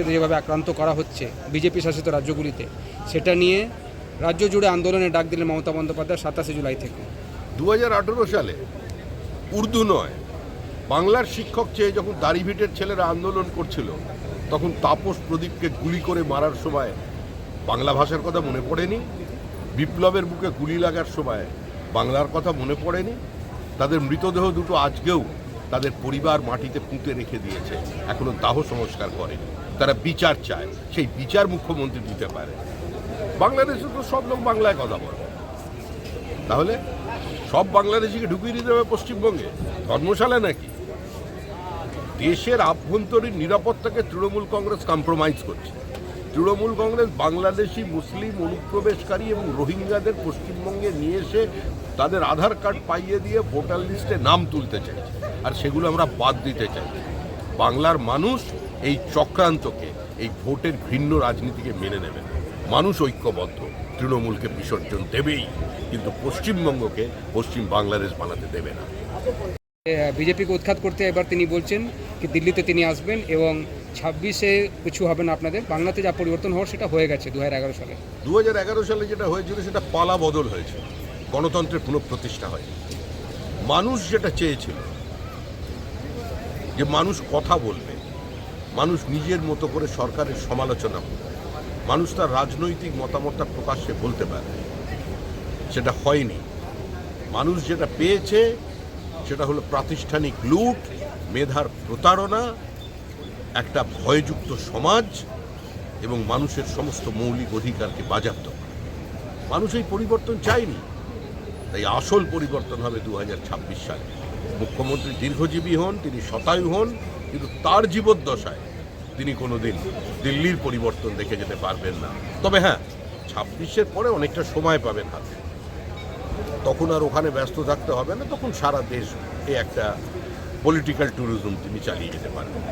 শরণার্থীদের যেভাবে আক্রান্ত করা হচ্ছে বিজেপি শাসিত রাজ্যগুলিতে, সেটা নিয়ে রাজ্য জুড়ে আন্দোলনের ডাক দিলেন মমতা বন্দ্যোপাধ্যায় সাতাশে জুলাই থেকে। দু হাজার আঠেরো সালে উর্দু নয়, বাংলার শিক্ষক চেয়ে যখন দাড়িভিটের ছেলেরা আন্দোলন করছিল, তখন তাপস প্রদীপকে গুলি করে মারার সময় বাংলা ভাষার কথা মনে পড়েনি, বিপ্লবের বুকে গুলি লাগার সময় বাংলার কথা মনে পড়েনি, তাদের মৃতদেহ দুটো আজকেও তাদের পরিবার মাটিতে পুঁতে রেখে দিয়েছে। এখনও দাহ সংস্কার করেনি। তারা বিচার চায়। সেই বিচার মুখ্যমন্ত্রী দিতে পারে। বাংলাদেশে তো সব লোক বাংলায় কথা বলে। তাহলে সব বাংলাদেশিকে ঢুকিয়ে দিতে হবে পশ্চিমবঙ্গে? ধর্মশালা নাকি? দেশের আভ্যন্তরীণ নিরাপত্তাকে তৃণমূল কংগ্রেস কম্প্রোমাইজ করছে। তৃণমূল কংগ্রেস বাংলাদেশি, মুসলিম, অনুপ্রবেশকারী এবং রোহিঙ্গাদের পশ্চিমবঙ্গে নিয়ে এসে তাদের আধার কার্ড পাইয়ে দিয়ে ভোটার লিস্টে নাম তুলতে চাইছে। আর সেগুলো আমরা বাদ দিতে চাইছি। বাংলার মানুষ এই চক্রান্তকে এই ভোটের ভিন্ন রাজনীতিকে মেনে নেবে মানুষ ঐক্যবদ্ধ তৃণমূলকে বিসর্জন দেবেই কিন্তু পশ্চিমবঙ্গকে পশ্চিম বাংলাদেশ বানাতে দেবে না। বিজেপিকে উৎখাত করতে এবার তিনি বলছেন কি দিল্লিতে তিনি আসবেন এবং ছাব্বিশে কিছু হবে না আপনাদের। বাংলাতে যা পরিবর্তন হওয়ার সেটা হয়ে গেছে দু হাজার এগারো সালে। দু হাজার এগারো সালে যেটা হয়েছিল সেটা পালা বদল হয়েছে। গণতন্ত্রের পুনঃপ্রতিষ্ঠা হয়। মানুষ যেটা চেয়েছিল, যে মানুষ কথা বলবে, মানুষ নিজের মতো করে সরকারের সমালোচনা করবে, মানুষ তার রাজনৈতিক মতামতটা প্রকাশ্যে বলতে পারে সেটা হয়নি। মানুষ যেটা পেয়েছে, সেটা হলো প্রাতিষ্ঠানিক লুট, মেধার প্রতারণা, একটা ভয়যুক্ত সমাজ এবং মানুষের সমস্ত মৌলিক অধিকারকে বাজাপ্ত। মানুষ এই পরিবর্তন চায়নি। তাই আসল পরিবর্তন হবে দু হাজার ছাব্বিশ সালে। মুখ্যমন্ত্রী দীর্ঘজীবী হন, তিনি শতায়ু হন, কিন্তু তার জীবদ্দশায় তিনি কোনোদিন দিল্লির পরিবর্তন দেখে যেতে পারবেন না। তবে হ্যাঁ ছাব্বিশের পরে অনেকটা সময় পাবেন হাতে। তখন আর ওখানে ব্যস্ত থাকতে হবে না, তখন সারা দেশ একটা পলিটিক্যাল ট্যুরিজম তিনি চালিয়ে যেতে পারবেন।